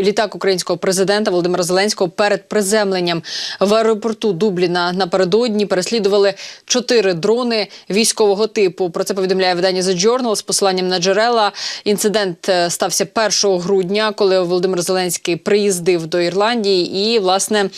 Літак українського президента Володимира Зеленського перед приземленням в аеропорту Дубліна напередодні переслідували чотири дрони військового типу. Про це повідомляє видання The Journal з посиланням на джерела. Інцидент е, стався 1 грудня, коли Володимир Зеленський приїздив до Ірландії. І власне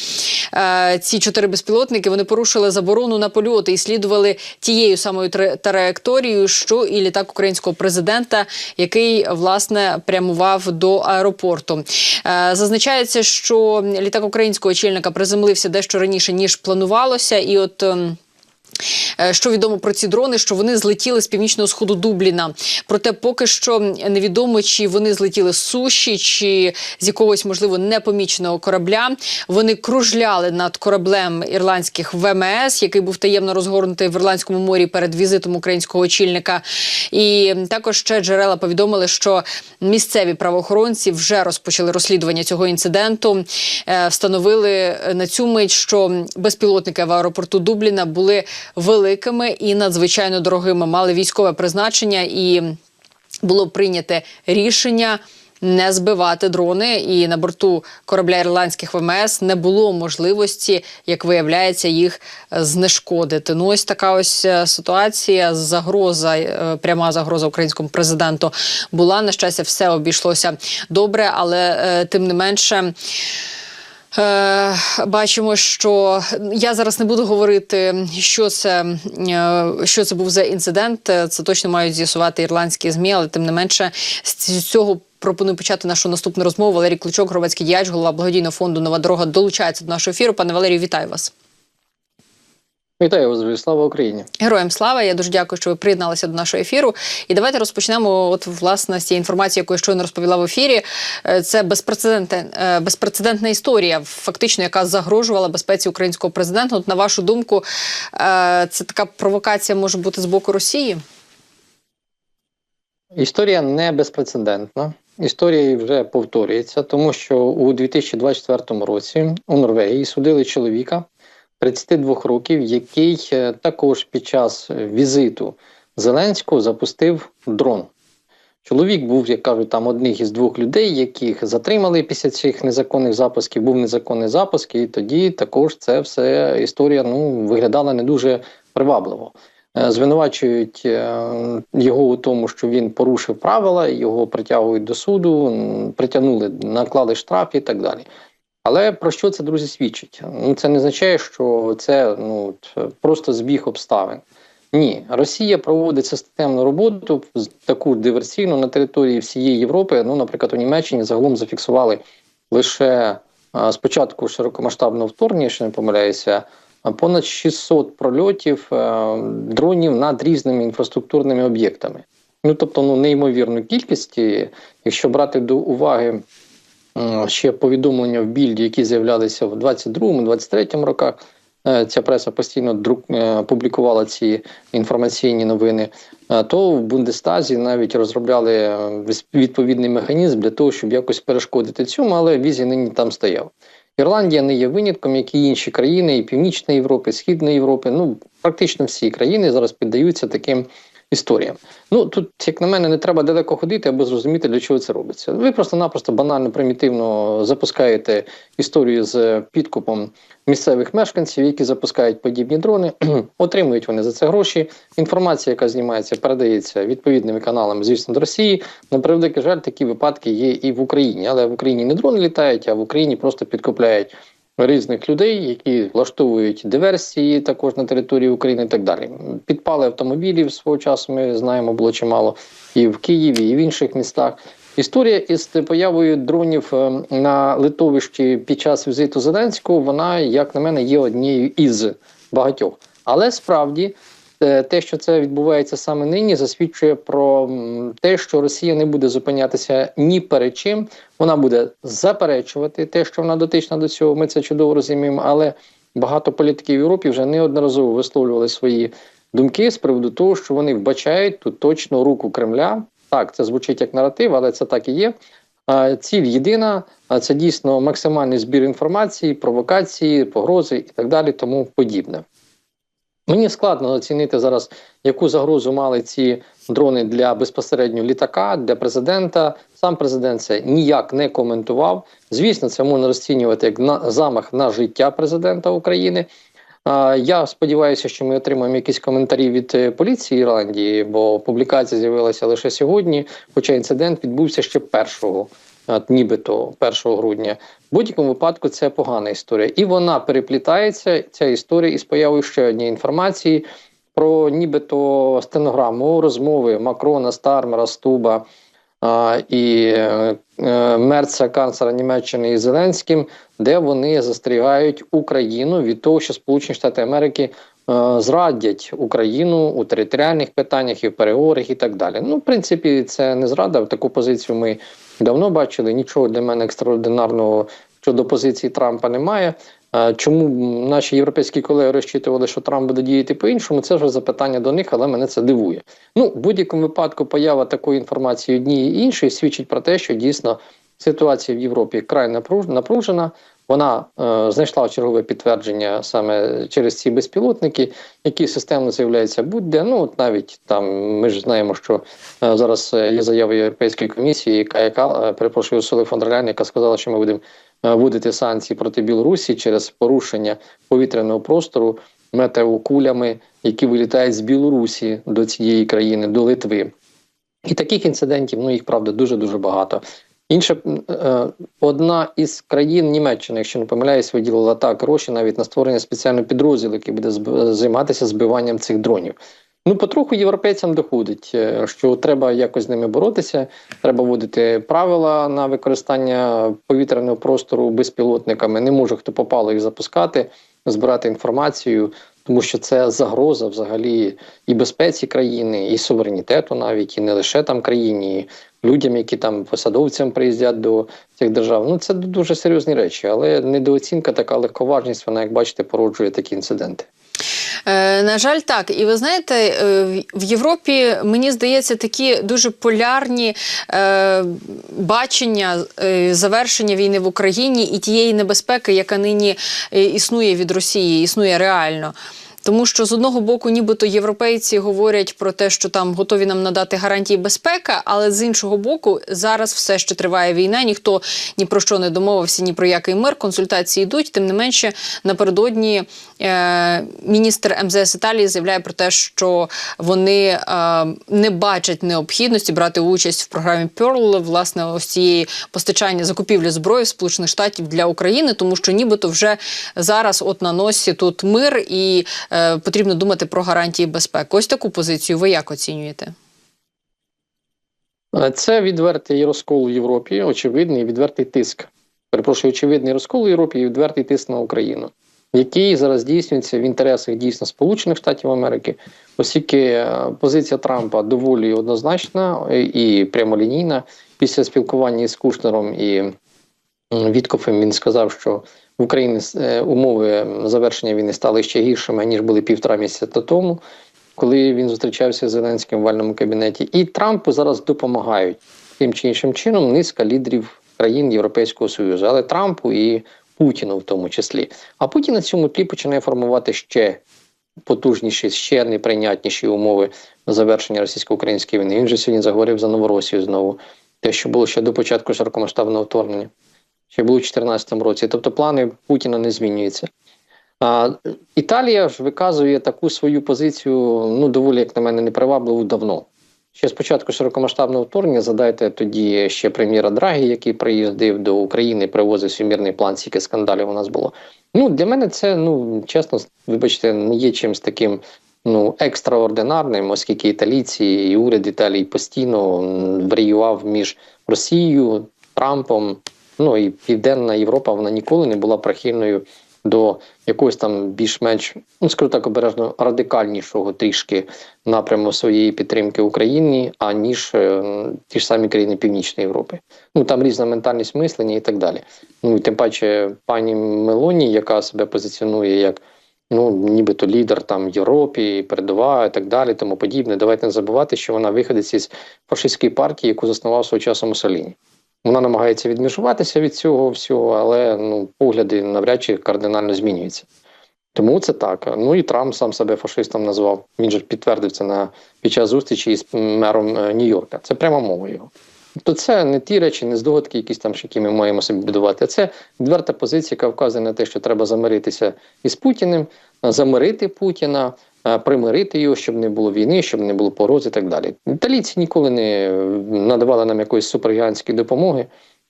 е, ці чотири безпілотники вони порушили заборону на польоти і слідували тією самою траєкторією, що і літак українського президента, який власне прямував до аеропорту. Е, Зазначається, що літак українського очільника приземлився дещо раніше ніж планувалося, і от. Е, Що відомо про ці дрони, що вони злетіли з північного сходу Дубліна. Проте поки що невідомо, чи вони злетіли з суші, чи з якогось можливо непоміченого корабля. Вони кружляли над кораблем ірландських ВМС, який був таємно розгорнутий в Ірландському морі перед візитом українського очільника. І також ще джерела повідомили, що місцеві правоохоронці вже розпочали розслідування цього інциденту. Е, Встановили на цю мить, що безпілотники в аеропорту Дубліна були великими і надзвичайно дорогими, мали військове призначення і було прийняте рішення. Не збивати дрони, і на борту корабля ірландських ВМС не було можливості, як виявляється, їх знешкодити. Ну ось така ось е, ситуація. Загроза, е, пряма загроза українському президенту була. На щастя, все обійшлося добре, але е, тим не менше. Е, бачимо, що я зараз не буду говорити, що це, е, що це був за інцидент. Е, Це точно мають з'ясувати ірландські змі, але тим не менше з цього. Пропоную почати нашу наступну розмову. Валерій Кличок, громадський діяч, голова благодійного фонду Нова дорога долучається до нашого ефіру. Пане Валерію, вітаю вас. Вітаю вас, слава Україні. Героям слава. Я дуже дякую, що ви приєдналися до нашого ефіру. І давайте розпочнемо. От власне з цієї інформації, яку я щойно розповіла в ефірі. Е, Це безпрецедентна, е, безпрецедентна історія, фактично, яка загрожувала безпеці українського президента. От на вашу думку, е, це така провокація може бути з боку Росії? Історія не безпрецедентна. Історія вже повторюється, тому що у 2024 році у Норвегії судили чоловіка 32 років, який е, також під час візиту Зеленського запустив дрон. Чоловік був, як кажуть, там одних із двох людей, яких затримали після цих незаконних запусків. Був незаконний запуск, і тоді також це все історія ну, виглядала не дуже привабливо. Е, Звинувачують е, його у тому, що він порушив правила, його притягують до суду, притягнули, наклали штраф і так далі. Але про що це, друзі, свідчить? Ну, це не означає, що це ну, просто збіг обставин. Ні, Росія проводить системну роботу таку диверсійну на території всієї Європи. Ну, наприклад, у Німеччині загалом зафіксували лише спочатку широкомасштабного вторгнення, якщо не помиляюся, понад 600 прольотів е, дронів над різними інфраструктурними об'єктами. Ну тобто, ну неймовірну кількість, якщо брати до уваги ще повідомлення в більді, які з'являлися в 22-23 роках. е, Ця преса постійно друк е, публікувала ці інформаційні новини. е, То в Бундестазі навіть розробляли е, відповідний механізм для того, щоб якось перешкодити цьому, але візі нині там стояв. Ірландія не є винятком, як і інші країни, і Північної Європи, і Східної Європи. Ну практично всі країни зараз піддаються таким історіям. Ну тут, як на мене, не треба далеко ходити, аби зрозуміти, для чого це робиться. Ви просто-напросто банально примітивно запускаєте історію з підкупом місцевих мешканців, які запускають подібні дрони. Отримують вони за це гроші. Інформація, яка знімається, передається відповідними каналами, звісно, до Росії. На превеликий жаль, такі випадки є і в Україні, але в Україні не дрони літають, а в Україні просто підкупляють різних людей, які влаштовують диверсії також на території України і так далі. Підпали автомобілів свого часу. Ми знаємо, було чимало і в Києві, і в інших містах. Історія із появою дронів е, на литовищі під час візиту Зеленського, вона, як на мене, є однією із багатьох. Але справді те, що це відбувається саме нині, засвідчує про те, що Росія не буде зупинятися ні перед чим. Вона буде заперечувати те, що вона дотична до цього. Ми це чудово розуміємо. Але багато політиків Європі вже неодноразово висловлювали свої думки з приводу того, що вони вбачають тут точно руку Кремля. Так, це звучить як наратив, але це так і є. Ціль єдина, це дійсно максимальний збір інформації, провокації, погрози і так далі, тому подібне. Мені складно оцінити зараз, яку загрозу мали ці дрони для безпосередньо літака, для президента. Сам президент це ніяк не коментував. Звісно, це можна розцінювати як на замах на життя президента України. Я сподіваюся, що ми отримаємо якісь коментарі від е, поліції Ірландії, бо публікація з'явилася лише сьогодні. Хоча інцидент відбувся ще першого, нібито 1 грудня. В будь-якому випадку це погана історія, і вона переплітається. Ця історія із появою ще однієї інформації про нібито стенограму розмови Макрона, Стармера, Стуба а, і е, Мерца, канцлера Німеччини із Зеленським, де вони застерігають Україну від того, що Сполучені Штати Америки е, зрадять Україну у територіальних питаннях і в переговорах і так далі. Ну, в принципі, це не зрада. Таку позицію ми давно бачили. Нічого для мене екстраординарного щодо позиції Трампа немає. Чому наші європейські колеги розчитували, що Трамп буде діяти по-іншому? Це вже запитання до них, але мене це дивує. Ну, в будь-якому випадку, поява такої інформації однієї і іншої свідчить про те, що дійсно ситуація в Європі край напружена. Вона е, знайшла чергове підтвердження саме через ці безпілотники, які системно з'являються будь-де. Ну от навіть там ми ж знаємо, що е, зараз є заява Європейської комісії, яка яка е, перепрошую Соли фон яка сказала, що ми будемо е, вводити санкції проти Білорусі через порушення повітряного простору метеокулями, які вилітають з Білорусі до цієї країни, до Литви. І таких інцидентів, ну їх правда дуже дуже багато. Інша е, одна із країн Німеччини, якщо не помиляюсь, виділила так гроші навіть на створення спеціального підрозділу, який буде займатися збиванням цих дронів. Ну, потроху європейцям доходить, е, що треба якось з ними боротися. Треба вводити правила на використання повітряного простору безпілотниками. Не може хто попало їх запускати, збирати інформацію, тому що це загроза взагалі і безпеці країни, і суверенітету, навіть і не лише там країні, і людям, які там посадовцям приїздять до цих держав. Ну це дуже серйозні речі, але недооцінка, така легковажність, вона, як бачите, породжує такі інциденти. Е, на жаль, так. І ви знаєте, е, в- Європі мені здається такі дуже полярні е, бачення завершення війни в Україні і тієї небезпеки, яка нині існує від Росії, існує реально. Тому що з одного боку, нібито європейці говорять про те, що там готові нам надати гарантії безпеки, але з іншого боку, зараз все ще триває війна. Ніхто ні про що не домовився, ні про який мир. Консультації йдуть. Тим не менше, напередодні е, міністр МЗС Італії заявляє про те, що вони е, не бачать необхідності брати участь в програмі Pearl, власне, ось цієї постачання закупівлі зброї Сполучених Штатів для України, тому що нібито вже зараз, от на носі тут мир і е, потрібно думати про гарантії безпеки. Ось таку позицію ви як оцінюєте? Е, Це відвертий розкол в Європі, очевидний відвертий тиск. Перепрошую, очевидний розкол в Європі і відвертий тиск на Україну, який зараз здійснюється в інтересах дійсно Сполучених Штатів Америки, оскільки е, позиція Трампа доволі однозначна е, і прямолінійна. Після спілкування з Кушнером і Віткофем він сказав, що в Україні е, умови завершення війни стали ще гіршими ніж були півтора місяця тому коли він зустрічався з Зеленським в вальному кабінеті, і Трампу зараз допомагають тим чи іншим чином низка лідерів країн Європейського Союзу, але Трампу і Путіну в тому числі. А Путін на цьому тлі починає формувати ще потужніші, ще неприйнятніші умови завершення російсько-української війни. Він же сьогодні заговорив за Новоросію знову, те, що було ще до початку широкомасштабного вторгнення, ще було у 2014 році. Тобто плани Путіна не змінюються. А, Італія ж виказує таку свою позицію, ну доволі, як на мене, непривабливу давно. Ще спочатку широкомасштабного вторгнення задайте тоді ще прем'єра Драгі, який приїздив до України, привозив свій план, скільки скандалів у нас було. Ну для мене це, ну чесно, вибачте, не є чимось таким ну екстраординарним, оскільки італійці і уряд Італії постійно варіював між Росією, Трампом. Ну і Південна Європа вона ніколи не була прихильною до якогось там більш-менш, ну скажу так обережно, радикальнішого трішки напряму своєї підтримки Україні, аніж е, ті ж самі країни Північної Європи. Ну там різна ментальність мислення і так далі. Ну і тим паче пані Мелоні, яка себе позиціонує як ну нібито лідер там Європі, передова і так далі, тому подібне. Давайте не забувати, що вона виходить із фашистської партії, яку заснував свого часу Муссоліні. Вона намагається відмежуватися від цього всього, але ну погляди навряд чи кардинально змінюються. Тому це так. Ну і Трамп сам себе фашистом назвав. Він же підтвердив це на під час зустрічі із мером е, Нью-Йорка. Це пряма мова його. То це не ті речі, не здогадки, якісь там, які ми маємо собі будувати. А це відверта позиція, яка вказує на те, що треба замиритися із Путіним, замирити Путіна, примирити його, щоб не було війни, щоб не було порози і так далі. Італійці ніколи не е, надавали нам якоїсь супергігантської допомоги.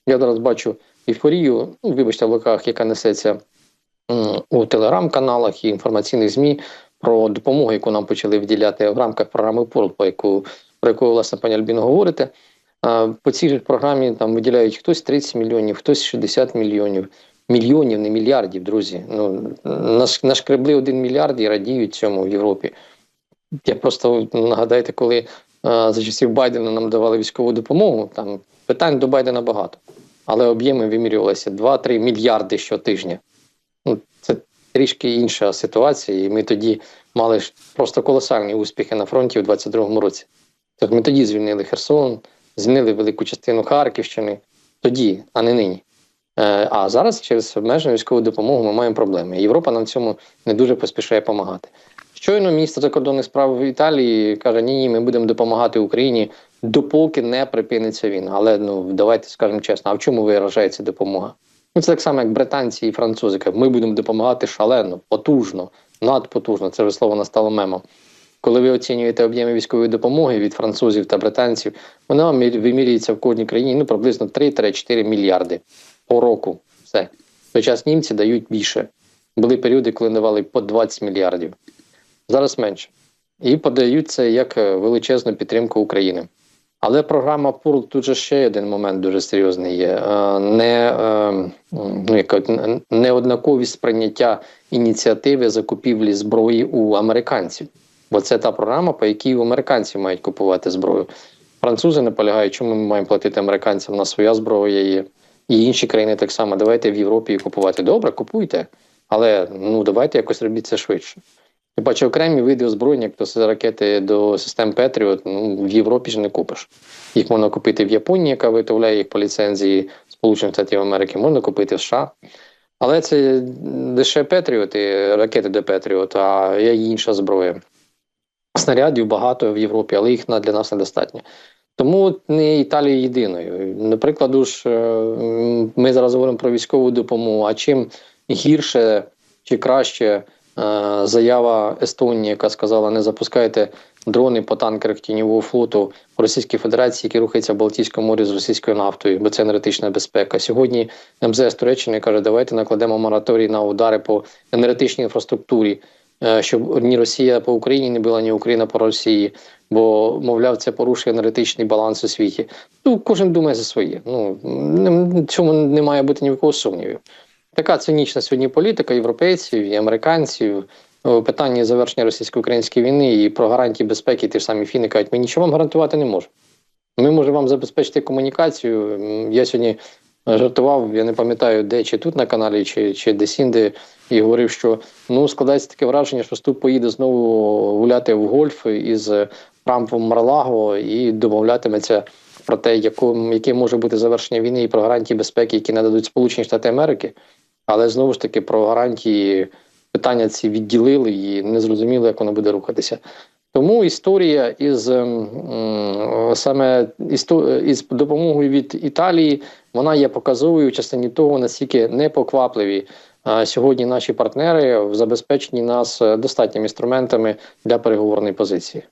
Я зараз бачу ейфорію, ну, вибачте, в локах, яка несеться у телеграм-каналах і інформаційних ЗМІ про допомогу, яку нам почали виділяти в рамках програми ПОРЛ, по яку про яку власне пані Альбіно говорите. По цій же програмі там виділяють хтось 30 мільйонів, хтось 60 мільйонів. Мільйонів, не мільярдів, друзі. Ну наш нашкребли один мільярд і радіють цьому в Європі. Я просто нагадайте, коли а, за часів Байдена нам давали військову допомогу, там питань до Байдена багато, але об'єми вимірювалися 2-3 мільярди щотижня. Ну, це трішки інша ситуація, і ми тоді мали просто колосальні успіхи на фронті у 22-му році. Тобто ми тоді звільнили Херсон, звільнили велику частину Харківщини, тоді, а не нині. Е, А зараз через обмежену військову допомогу ми маємо проблеми. Європа нам цьому не дуже поспішає допомагати. Щойно міністр закордонних справ в Італії каже: ні, ні, ми будемо допомагати Україні, допоки не припиниться війна. Але ну давайте скажемо чесно, а в чому виражається допомога? Ну це так само, як британці і французи. кажуть, Ми будемо допомагати шалено, потужно, надпотужно. Це вже слово настало мемом. Коли ви оцінюєте об'єми військової допомоги від французів та британців, вона вимірюється в кожній країні ну, приблизно 3-4 мільярди по року. Все. В час німці дають більше. Були періоди, коли давали по 20 мільярдів. Зараз менше. І подають це як е, величезну підтримку України. Але програма ПУРЛ тут же ще один момент дуже серйозний є. Е, Не, е, ну, неоднаковість сприйняття ініціативи закупівлі зброї у американців. Бо це та програма, по якій у американців мають купувати зброю. Французи наполягають, чому ми маємо платити американцям на своя зброя є. І інші країни так само. Давайте в Європі купувати. Добре, купуйте. Але ну давайте якось робіть це швидше. Я бачу окремі види озброєння, як то це ракети до систем Петріот, ну в Європі ж не купиш. Їх можна купити в Японії, яка виготовляє їх по ліцензії Сполучених Штатів Америки, можна купити в США. Але це лише Петріоти, ракети до Петріот, а є інша зброя. Снарядів багато в Європі, але їх для нас недостатньо. Тому не Італія єдиною. Наприклад, ж е, ми зараз говоримо про військову допомогу. А чим гірше чи краще е, заява Естонії, яка сказала, не запускайте дрони по танкерах тіньового флоту в Російській Федерації, які рухаються в Балтійському морі з російською нафтою, бо це енергетична безпека. Сьогодні МЗС Туреччини каже, давайте накладемо мораторій на удари по енергетичній інфраструктурі. Е, Щоб ні Росія по Україні не била, ні Україна по Росії, бо мовляв, це порушує енергетичний баланс у світі. Ну кожен думає за своє. Ну цьому не має бути ні в кого сумнівів. Така цинічна сьогодні політика європейців і американців. У питанні завершення російсько-української війни і про гарантії безпеки, ті ж самі фіни кажуть, ми нічого вам гарантувати не можемо. Ми можемо вам забезпечити комунікацію. Я сьогодні жартував, я не пам'ятаю, де чи тут на каналі, чи, чи десь інде, і говорив, що ну складається таке враження, що Ступ поїде знову гуляти в гольф із Трампом Марлаго і домовлятиметься про те, яко, яке може бути завершення війни і про гарантії безпеки, які нададуть Сполучені Штати Америки. Але знову ж таки про гарантії питання ці відділили і не зрозуміло, як воно буде рухатися. Тому історія із ем, саме із допомогою від Італії вона є показовою в частині того, наскільки непоквапливі а, сьогодні наші партнери в забезпеченні нас е, достатніми інструментами для переговорної позиції.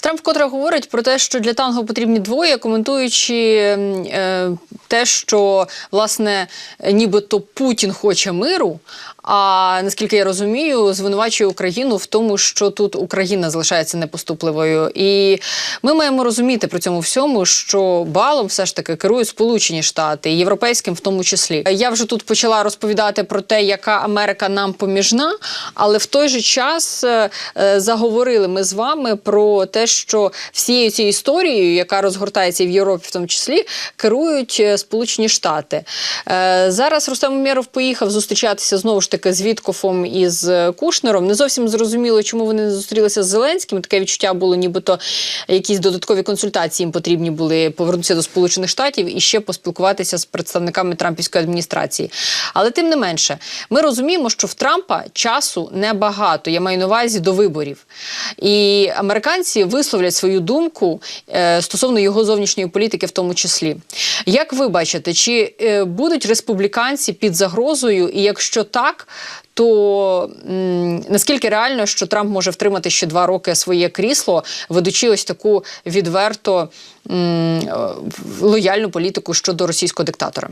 Трамп вкотре говорить про те, що для танго потрібні двоє, коментуючи е, те, що власне нібито Путін хоче миру. А наскільки я розумію, звинувачує Україну в тому, що тут Україна залишається непоступливою. І ми маємо розуміти при цьому всьому, що балом все ж таки керують Сполучені Штати, європейським в тому числі. Я вже тут почала розповідати про те, яка Америка нам поміжна, але в той же час е, е, заговорили ми з вами про те, що всією цією історією, яка розгортається в Європі, в тому числі, керують е, Сполучені Штати. Зараз Рустем Умєров поїхав зустрічатися знову ж таки таки з Віткофом і з Кушнером. Не зовсім зрозуміло, чому вони не зустрілися з Зеленським. Таке відчуття було, нібито якісь додаткові консультації їм потрібні були повернутися до Сполучених Штатів і ще поспілкуватися з представниками Трампівської адміністрації. Але тим не менше, ми розуміємо, що в Трампа часу небагато. Я маю на увазі до виборів. І американці висловлять свою думку е, стосовно його зовнішньої політики, в тому числі. Як ви бачите, чи е, будуть республіканці під загрозою? І якщо так, то м, наскільки реально, що Трамп може втримати ще два роки своє крісло, ведучи ось таку відверто е, лояльну політику щодо російського диктатора?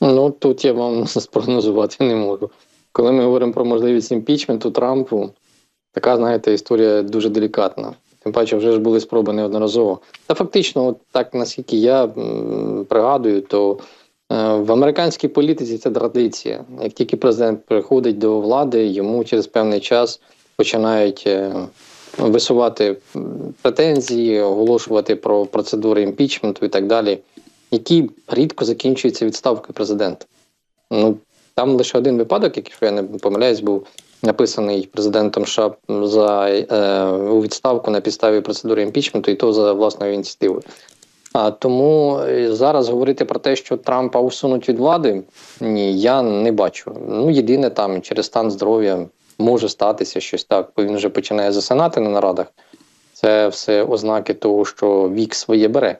Ну тут я вам спрогнозувати не можу. Коли ми говоримо про можливість імпічменту Трампу, така, знаєте, історія дуже делікатна. Тим паче, вже ж були спроби неодноразово. Та фактично, от так наскільки я пригадую, то в американській політиці це традиція. Як тільки президент приходить до влади, йому через певний час починають е, висувати претензії, оголошувати про процедури імпічменту і так далі, які рідко закінчуються відставкою президента. Ну там лише один випадок, якщо я не помиляюсь, був написаний президентом США за е, відставку на підставі процедури імпічменту, і то за власною ініціативою. А тому е, зараз говорити про те, що Трампа усунуть від влади, ні, я не бачу. Ну єдине там через стан здоров'я може статися щось так, бо він вже починає засинати на нарадах. Це все ознаки того, що вік своє бере.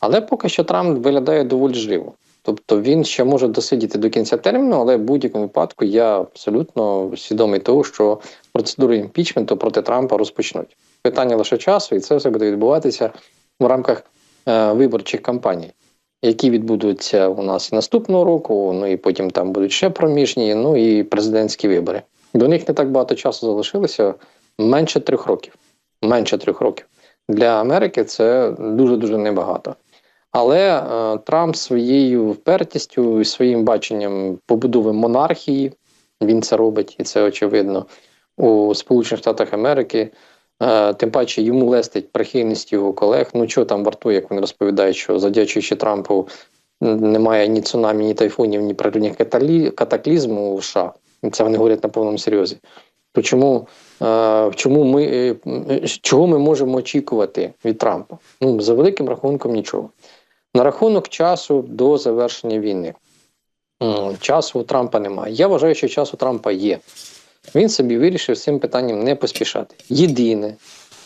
Але поки що Трамп виглядає доволі живо. Тобто він ще може досидіти до кінця терміну, але в будь-якому випадку я абсолютно свідомий того, що процедури імпічменту проти Трампа розпочнуть. Питання лише часу, і це все буде відбуватися в рамках виборчих кампаній, які відбудуться у нас наступного року. Ну і потім там будуть ще проміжні, ну і президентські вибори. До них не так багато часу залишилося менше трьох років. Менше трьох років для Америки це дуже дуже небагато. Але е, Трамп своєю впертістю і своїм баченням побудови монархії, він це робить, і це очевидно у Сполучених Штатах Америки. Тим паче йому лестить прихильність його колег. Ну що там вартує, як вони розповідають, що завдячуючи Трампу немає ні цунамі, ні тайфунів, ні природних катаклізму в США. Це вони говорять на повному серйозі. То чому, чому ми, е, чого ми можемо очікувати від Трампа? Ну, за великим рахунком, нічого. На рахунок часу до завершення війни. Часу у Трампа немає. Я вважаю, що час у Трампа є. Він собі вирішив цим питанням не поспішати. Єдине,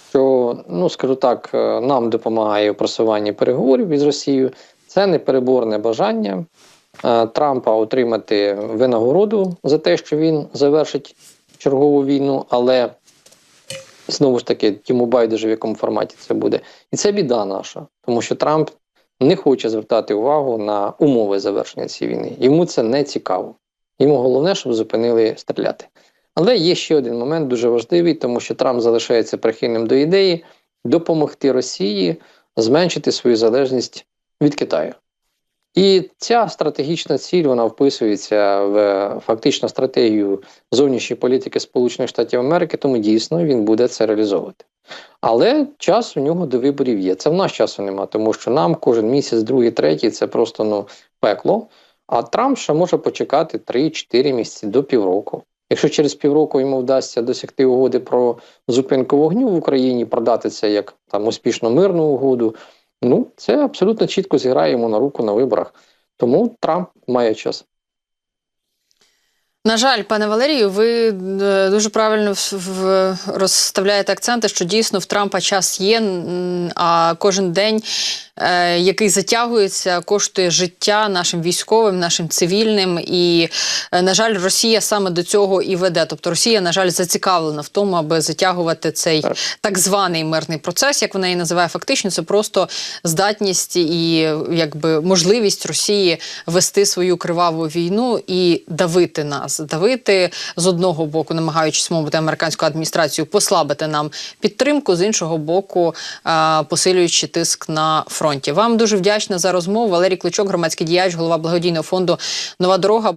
що, ну скажу так, е, нам допомагає у просуванні переговорів із Росією, це непереборне бажання е, Трампа отримати винагороду за те, що він завершить чергову війну, але знову ж таки йому байдуже в якому форматі це буде. І це біда наша, тому що Трамп не хоче звертати увагу на умови завершення цієї війни. Йому це не цікаво. Йому головне, щоб зупинили стріляти. Але є ще один момент дуже важливий, тому що Трамп залишається прихильним до ідеї допомогти Росії зменшити свою залежність від Китаю. І ця стратегічна ціль вона вписується в фактично стратегію зовнішньої політики Сполучених Штатів Америки, тому дійсно він буде це реалізовувати. Але час у нього до виборів є. Це в нас часу нема, тому що нам кожен місяць, другий, третій це просто ну пекло. А Трамп ще може почекати 3-4 місяці до півроку. Якщо через півроку йому вдасться досягти угоди про зупинку вогню в Україні, продати це як там успішно мирну угоду, ну це абсолютно чітко зіграє йому на руку на виборах. Тому Трамп має час. На жаль, пане Валерію, ви е, дуже правильно розставляєте акценти, що дійсно в Трампа час є, а кожен день, який затягується, коштує життя нашим військовим, нашим цивільним. І, е, на жаль, Росія саме до цього і веде. Тобто Росія, на жаль, зацікавлена в тому, аби затягувати цей Так. званий мирний процес, як вона її називає. Фактично, це просто здатність і якби можливість Росії вести свою криваву війну і давити нас, давити з одного боку, намагаючись мовити американську адміністрацію, послабити нам підтримку, з іншого боку, посилюючи тиск на фронті. Вам дуже вдячна за розмову. Валерій Кличок, громадський діяч, голова благодійного фонду Нова дорога.